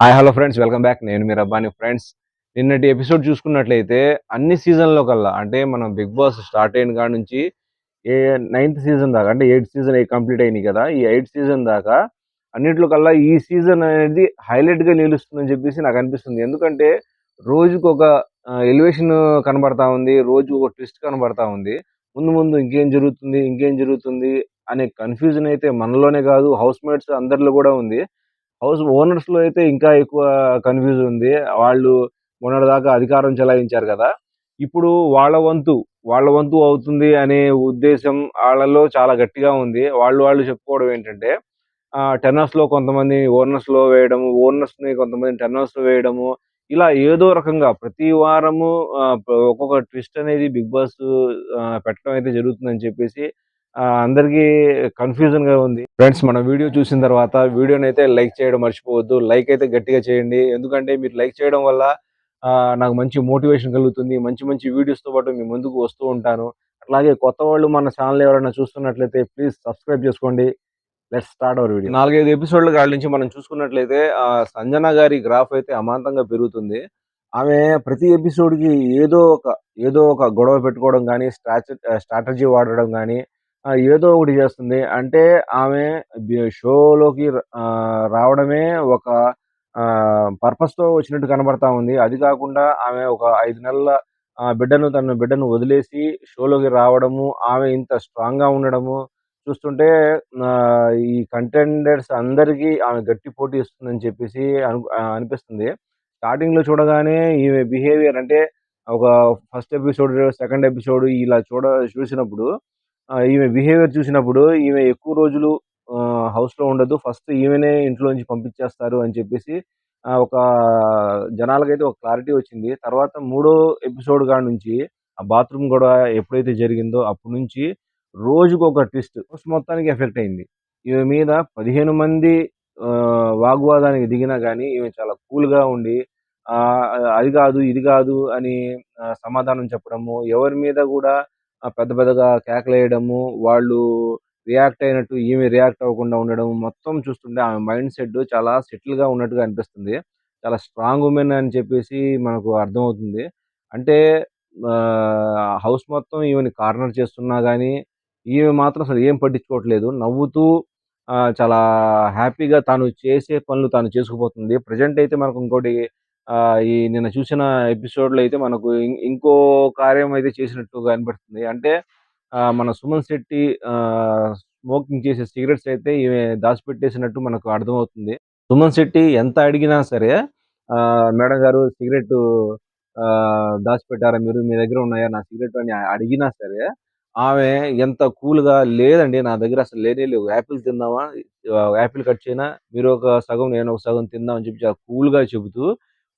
Hi hello friends welcome back నేను మీరు అబ్బాని friends నిన్నటి ఎపిసోడ్ చూసుకున్నట్లయితే అన్ని సీజన్లో కల్లా అంటే మనం బిగ్ బాస్ స్టార్ట్ అయిన కాడ నుంచి ఏ నైన్త్ సీజన్ దాకా అంటే ఎయిత్ సీజన్ కంప్లీట్ అయినాయి కదా ఈ ఎయిత్ సీజన్ దాకా అన్నిట్లో కల్లా ఈ సీజన్ అనేది హైలైట్గా నిలుస్తుందని చెప్పేసి నాకు అనిపిస్తుంది. ఎందుకంటే రోజుకు ఒక ఎలివేషన్ కనబడతా ఉంది రోజు ఒక ట్విస్ట్ కనబడతా ఉంది. ముందు ముందు ఇంకేం జరుగుతుంది ఇంకేం జరుగుతుంది అనే కన్ఫ్యూజన్ అయితే మనలోనే కాదు హౌస్ మేట్స్ అందరిలో కూడా ఉంది. హౌస్ ఓనర్స్లో అయితే ఇంకా ఎక్కువ కన్ఫ్యూజ్ ఉంది. వాళ్ళు మొన్నటిదాకా అధికారం చెలాయించారు కదా. ఇప్పుడు వాళ్ళ వంతు వాళ్ళ వంతు అవుతుంది అనే ఉద్దేశం వాళ్ళలో చాలా గట్టిగా ఉంది. వాళ్ళు వాళ్ళు చెప్పుకోవడం ఏంటంటే టెన్నర్స్లో కొంతమంది ఓనర్స్లో వేయడము ఓనర్స్ని కొంతమంది టెన్నర్స్లో వేయడము ఇలా ఏదో రకంగా ప్రతి వారము ఒక్కొక్క ట్విస్ట్ అనేది బిగ్ బాస్ పెట్టడం అయితే జరుగుతుందని చెప్పేసి అందరికీ కన్ఫ్యూజన్గా ఉంది. ఫ్రెండ్స్ మన వీడియో చూసిన తర్వాత వీడియోని అయితే లైక్ చేయడం మర్చిపోవద్దు. లైక్ అయితే గట్టిగా చేయండి. ఎందుకంటే మీరు లైక్ చేయడం వల్ల నాకు మంచి మోటివేషన్ కలుగుతుంది. మంచి మంచి వీడియోస్తో పాటు మీ ముందుకు వస్తూ ఉంటాను. అట్లాగే కొత్త వాళ్ళు మన ఛానల్ ఎవరైనా చూస్తున్నట్లయితే ప్లీజ్ సబ్స్క్రైబ్ చేసుకోండి. Let's start our video. నాలుగైదు ఎపిసోడ్ల కాళ్ళ నుంచి మనం చూసుకున్నట్లయితే సంజన గారి గ్రాఫ్ అయితే అమాంతంగా పెరుగుతుంది. ఆమె ప్రతి ఎపిసోడ్కి ఏదో ఒక ఏదో ఒక గొడవ పెట్టుకోవడం కానీ స్ట్రాటజీ వాడడం కానీ ఏదో ఒకటి చేస్తుంది. అంటే ఆమె షోలోకి రావడమే ఒక పర్పస్తో వచ్చినట్టు కనబడతా ఉంది. అది కాకుండా ఆమె ఒక ఐదు నెలల బిడ్డను తన బిడ్డను వదిలేసి షోలోకి రావడము ఆమె ఇంత స్ట్రాంగ్గా ఉండడము చూస్తుంటే ఈ కంటెండర్స్ అందరికీ ఆమె గట్టి పోటీ ఇస్తుందని చెప్పేసి అను- అనిపిస్తుంది. స్టార్టింగ్లో చూడగానే ఈమె బిహేవియర్ అంటే ఒక ఫస్ట్ ఎపిసోడ్ సెకండ్ ఎపిసోడ్ ఇలా చూడ చూసినప్పుడు ఈమె బిహేవియర్ చూసినప్పుడు ఈమె ఎక్కువ రోజులు హౌస్లో ఉండదు. ఫస్ట్ ఈమెనే ఇంట్లో నుంచి పంపించేస్తారు అని చెప్పేసి ఒక జనాలకైతే ఒక క్లారిటీ వచ్చింది. తర్వాత మూడో ఎపిసోడ్ కాడ నుంచి ఆ బాత్రూమ్ కూడా ఎప్పుడైతే జరిగిందో అప్పటి నుంచి రోజుకు ఒక ట్విస్ట్ మొత్తానికి ఎఫెక్ట్ అయింది. ఈమె మీద పదిహేను మంది వాగ్వాదానికి దిగినా కానీ ఈమె చాలా కూల్గా ఉండి అది కాదు ఇది కాదు అని సమాధానం చెప్పడము ఎవరి మీద కూడా పెద్ద పెద్దగా కేకలేయడము వాళ్ళు రియాక్ట్ అయినట్టు ఈమె రియాక్ట్ అవ్వకుండా ఉండడం మొత్తం చూస్తుంటే ఆమె మైండ్ సెట్ చాలా సెటిల్గా ఉన్నట్టుగా అనిపిస్తుంది. చాలా స్ట్రాంగ్ ఉమెన్ అని చెప్పేసి మనకు అర్థమవుతుంది. అంటే హౌస్ మొత్తం ఈమెని కార్నర్ చేస్తున్నా కానీ ఈమె మాత్రం అసలు ఏం పట్టించుకోవట్లేదు. నవ్వుతూ చాలా హ్యాపీగా తాను చేసే పనులు తాను చేసుకుపోతుంది. ప్రజెంట్ అయితే మనకు ఇంకోటి ఈ నిన్న చూసిన ఎపిసోడ్లో అయితే మనకు ఇంకో కార్యం అయితే చేసినట్టు కనబడుతుంది. అంటే ఆ, మన సుమన్ శెట్టి స్మోకింగ్ చేసే సిగరెట్స్ అయితే ఈమె దాచిపెట్టేసినట్టు మనకు అర్థమవుతుంది. సుమన్ శెట్టి ఎంత అడిగినా సరే ఆ, మేడం గారు సిగరెట్ ఆ, దాచిపెట్టారా? మీరు మీ దగ్గర ఉన్నాయా? నా సిగరెట్ అని అడిగినా సరే ఆమె ఎంత కూల్గా లేదండి నా దగ్గర అసలు లేనే లేవు. యాపిల్ తిందామా? యాపిల్ కట్ చేయనా? మీరు ఒక సగం నేను ఒక సగం తిందాం అని చెప్పి కూల్గా కూల్గా చెబుతూ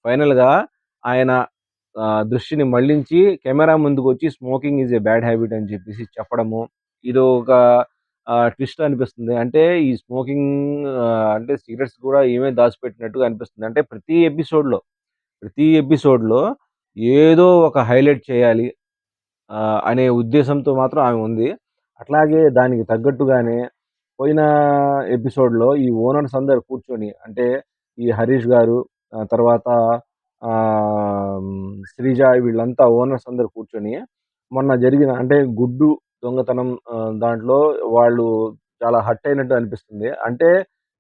ఫైనల్గా ఆయన దృష్టిని మళ్ళించి కెమెరా ముందుకు వచ్చి smoking is a bad habit అని చెప్పేసి చెప్పడము. ఇది ఒక ట్విస్ట్ అనిపిస్తుంది. అంటే ఈ స్మోకింగ్ అంటే సిగరెట్స్ కూడా ఏమే దాచిపెట్టినట్టుగా అనిపిస్తుంది. అంటే ప్రతి ఎపిసోడ్లో ప్రతి ఎపిసోడ్లో ఏదో ఒక హైలైట్ చేయాలి అనే ఉద్దేశంతో మాత్రం ఆమె ఉంది. అట్లాగే దానికి తగ్గట్టుగానే పోయిన ఎపిసోడ్లో ఈ ఓనర్స్ అందరు కూర్చొని అంటే ఈ హరీష్ గారు తర్వాత శ్రీజ వీళ్ళంతా ఓనర్స్ అందరు కూర్చొని మొన్న జరిగిన అంటే గుడ్డు దొంగతనం దాంట్లో వాళ్ళు చాలా హట్ అయినట్టు అనిపిస్తుంది. అంటే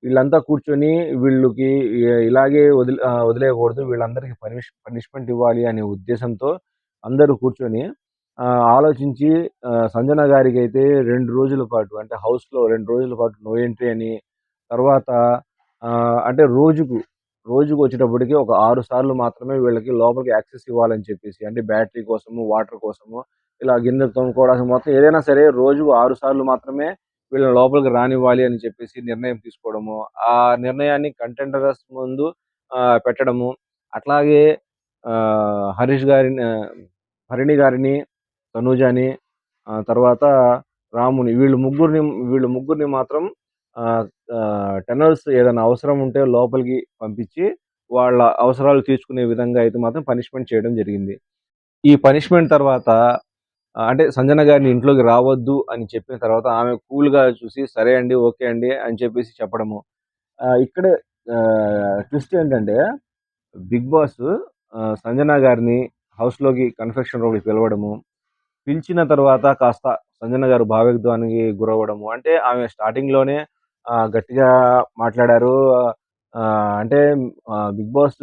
వీళ్ళంతా కూర్చొని వీళ్ళకి ఇలాగే వదిలే వదిలేయకూడదు వీళ్ళందరికీ పనిష్ పనిష్మెంట్ ఇవ్వాలి అనే ఉద్దేశంతో అందరూ కూర్చొని ఆలోచించి సంజన గారికి అయితే రెండు రోజుల పాటు అంటే హౌస్లో రెండు రోజుల పాటు నో ఎంట్రీ అని తర్వాత అంటే రోజుకు రోజుకు వచ్చేటప్పటికి ఒక ఆరు సార్లు మాత్రమే వీళ్ళకి లోపలికి యాక్సెస్ ఇవ్వాలని చెప్పేసి అంటే బ్యాటరీ కోసము వాటర్ కోసము ఇలా గిన్నె తోముకోవడానికి మొత్తం ఏదైనా సరే రోజు ఆరు సార్లు మాత్రమే వీళ్ళని లోపలికి రానివ్వాలి అని చెప్పేసి నిర్ణయం తీసుకోవడము ఆ నిర్ణయాన్ని కంటెంటర్స్ ముందు పెట్టడము అట్లాగే హరీష్ గారిని హరిణి గారిని తనూజని తర్వాత రాముని వీళ్ళు ముగ్గురిని వీళ్ళు ముగ్గురిని మాత్రం టెనర్స్ ఏదైనా అవసరం ఉంటే లోపలికి పంపించి వాళ్ళ అవసరాలు తీర్చుకునే విధంగా అయితే మాత్రం పనిష్మెంట్ చేయడం జరిగింది. ఈ పనిష్మెంట్ తర్వాత అంటే సంజన గారిని ఇంట్లోకి రావద్దు అని చెప్పిన తర్వాత ఆమె కూల్గా చూసి సరే అండి ఓకే అండి అని చెప్పేసి చెప్పడము. ఇక్కడ ట్విస్ట్ ఏంటంటే బిగ్ బాస్ సంజన గారిని హౌస్లోకి కన్ఫెక్షన్ రోడ్కి పిలవడము. పిలిచిన తర్వాత కాస్త సంజన గారు భావోద్వానికి గురవ్వడము. అంటే ఆమె స్టార్టింగ్లోనే గట్టిగా మాట్లాడారు. అంటే బిగ్ బాస్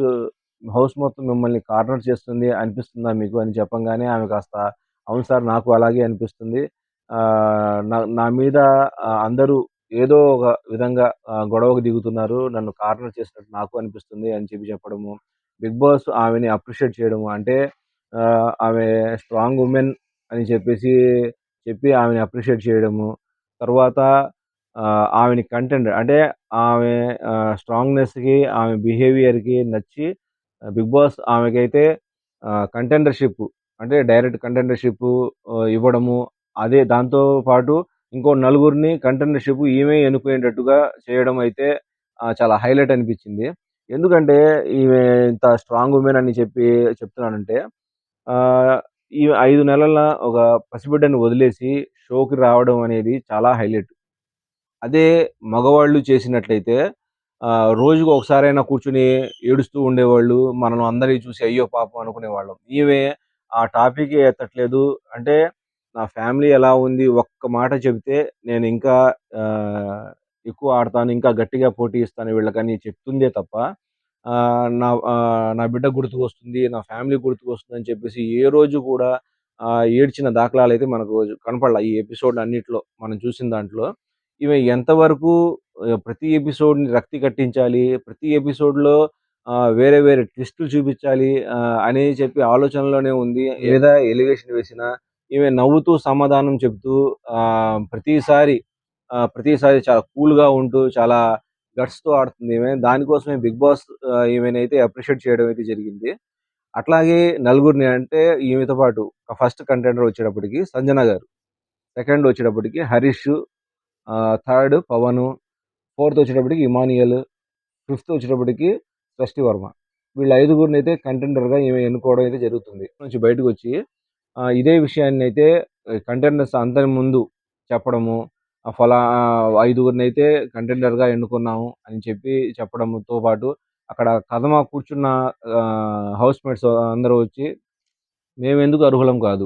హౌస్ మొత్తం మిమ్మల్ని కార్నర్ చేస్తుంది అనిపిస్తుందా మీకు అని చెప్పంగానే ఆమె కాస్త అవును సార్ నాకు అలాగే అనిపిస్తుంది. నా నా మీద అందరూ ఏదో ఒక విధంగా గొడవకు దిగుతున్నారు. నన్ను కార్నర్ చేసినట్టు నాకు అనిపిస్తుంది అని చెప్పి చెప్పడము. బిగ్ బాస్ ఆమెని అప్రిషియేట్ చేయడము. అంటే ఆమె స్ట్రాంగ్ ఉమెన్ అని చెప్పేసి చెప్పి ఆమెని అప్రిషియేట్ చేయడము. తర్వాత ఆమెని కంటెంట్ అంటే ఆమె స్ట్రాంగ్నెస్కి ఆమె బిహేవియర్కి నచ్చి బిగ్ బాస్ ఆమెకైతే కంటెండర్షిప్ అంటే డైరెక్ట్ కంటెండర్షిప్ ఇవ్వడము అదే దాంతో పాటు ఇంకో నలుగురిని కంటెండర్షిప్ ఈమె ఎన్నుకునేటట్టుగా చేయడం అయితే చాలా హైలైట్ అనిపించింది. ఎందుకంటే ఈమె ఇంత స్ట్రాంగ్ ఉమెన్ అని చెప్పి చెప్తున్నానంటే ఈ ఐదు నెలల ఒక పసిబిడ్డని వదిలేసి షోకి రావడం అనేది చాలా హైలైట్. అదే మగవాళ్ళు చేసినట్లయితే రోజుకు ఒకసారైనా కూర్చుని ఏడుస్తూ ఉండేవాళ్ళు మనం అందరినీ చూసి అయ్యో పాపం అనుకునేవాళ్ళం. ఈమె ఆ టాపిక్ ఎత్తట్లేదు. అంటే నా ఫ్యామిలీ ఎలా ఉంది? ఒక్క మాట చెబితే నేను ఇంకా ఎక్కువ ఆడతాను ఇంకా గట్టిగా పోటీ ఇస్తాను వీళ్ళకని చెప్తుందే తప్ప నా నా బిడ్డ గుర్తుకు వస్తుంది నా ఫ్యామిలీ గుర్తుకు వస్తుంది అని చెప్పేసి ఏ రోజు కూడా ఏడ్చిన దాఖలాలు అయితే మనకు కనపడాల. ఈ ఎపిసోడ్ అన్నిట్లో మనం చూసిన దాంట్లో. ఇవి ఎంతవరకు ప్రతి ఎపిసోడ్ని రక్తి కట్టించాలి ప్రతి ఎపిసోడ్లో వేరే వేరే ట్విస్టులు చూపించాలి అని చెప్పి ఆలోచనలోనే ఉంది. ఏదా ఎలివేషన్ వేసినా ఈమె నవ్వుతూ సమాధానం చెబుతూ ప్రతిసారి ప్రతిసారి చాలా కూల్గా ఉంటూ చాలా గట్స్తో ఆడుతుంది ఈమె. దానికోసమే బిగ్ బాస్ ఈమెనైతే అప్రిషియేట్ చేయడం అయితే జరిగింది. అట్లాగే నలుగురిని అంటే ఈమెతో పాటు ఫస్ట్ కంటెండర్ వచ్చేటప్పటికి సంజన గారు సెకండ్ వచ్చేటప్పటికి హరీష్ థర్డ్ పవన్ ఫోర్త్ వచ్చేటప్పటికి ఇమానియల్ ఫిఫ్త్ వచ్చేటప్పటికి షష్టి వర్మ వీళ్ళ ఐదుగురిని అయితే కంటెండర్గా ఈమె ఎన్నుకోవడం అయితే జరుగుతుంది. నుంచి బయటకు వచ్చి ఇదే విషయాన్ని అయితే కంటెండర్స్ అందరి ముందు చెప్పడము ఫలా ఐదుగురిని అయితే కంటెండర్గా ఎన్నుకున్నాము అని చెప్పి చెప్పడంతో పాటు అక్కడ కథమ కూర్చున్న హౌస్ మేట్స్ అందరూ వచ్చి మేము ఎందుకు అర్హులం కాదు?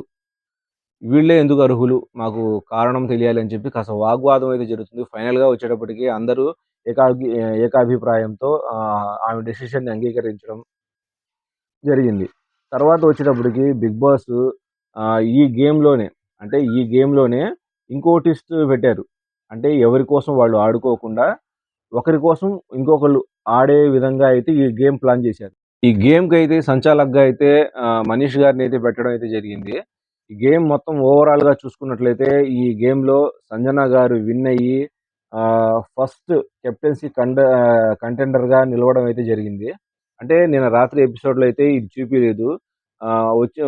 వీళ్ళే ఎందుకు అర్హులు? మాకు కారణం తెలియాలి అని చెప్పి కాస్త వాగ్వాదం అయితే జరుగుతుంది. ఫైనల్గా వచ్చేటప్పటికి అందరూ ఏకాభి ఏకాభిప్రాయంతో ఆమె డెసిషన్ని అంగీకరించడం జరిగింది. తర్వాత వచ్చేటప్పటికి బిగ్ బాస్ ఈ గేమ్లోనే అంటే ఈ గేమ్లోనే ఇంకో టిస్ట్ పెట్టారు. అంటే ఎవరి కోసం వాళ్ళు ఆడుకోకుండా ఒకరి కోసం ఇంకొకళ్ళు ఆడే విధంగా అయితే ఈ గేమ్ ప్లాన్ చేశారు. ఈ గేమ్కి అయితే సంచాలక్గా అయితే మనీష్ గారిని అయితే పెట్టడం అయితే జరిగింది. ఈ గేమ్ మొత్తం ఓవరాల్గా చూసుకున్నట్లయితే ఈ గేమ్లో సంజన గారు విన్ అయ్యి ఫస్ట్ కెప్టెన్సీ కండ కంటెండర్గా నిలవడం అయితే జరిగింది. అంటే నేను రాత్రి ఎపిసోడ్లో అయితే ఇది చూపించలేదు వచ్చి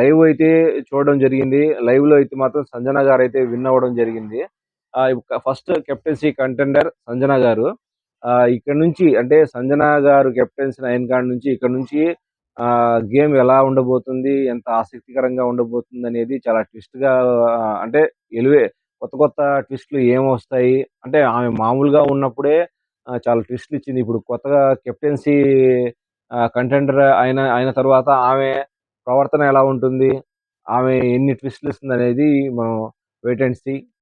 లైవ్ అయితే చూడడం జరిగింది. లైవ్లో అయితే మాత్రం సంజన గారు అయితే విన్ అవ్వడం జరిగింది. ఫస్ట్ కెప్టెన్సీ కంటెండర్ సంజన గారు. ఇక్కడ నుంచి అంటే సంజన గారు కెప్టెన్సీ అయిన కాడ నుంచి ఇక్కడ నుంచి గేమ్ ఎలా ఉండబోతుంది ఎంత ఆసక్తికరంగా ఉండబోతుంది అనేది చాలా ట్విస్ట్గా అంటే ఎలివే కొత్త కొత్త ట్విస్ట్లు ఏమొస్తాయి అంటే ఆమె మామూలుగా ఉన్నప్పుడే చాలా ట్విస్ట్లు ఇచ్చింది. ఇప్పుడు కొత్తగా కెప్టెన్సీ కంటెండర్ అయిన అయిన తర్వాత ఆమె ప్రవర్తన ఎలా ఉంటుంది ఆమె ఎన్ని ట్విస్ట్లు ఇస్తుంది అనేది మనం వెయిట్ అండ్ సీ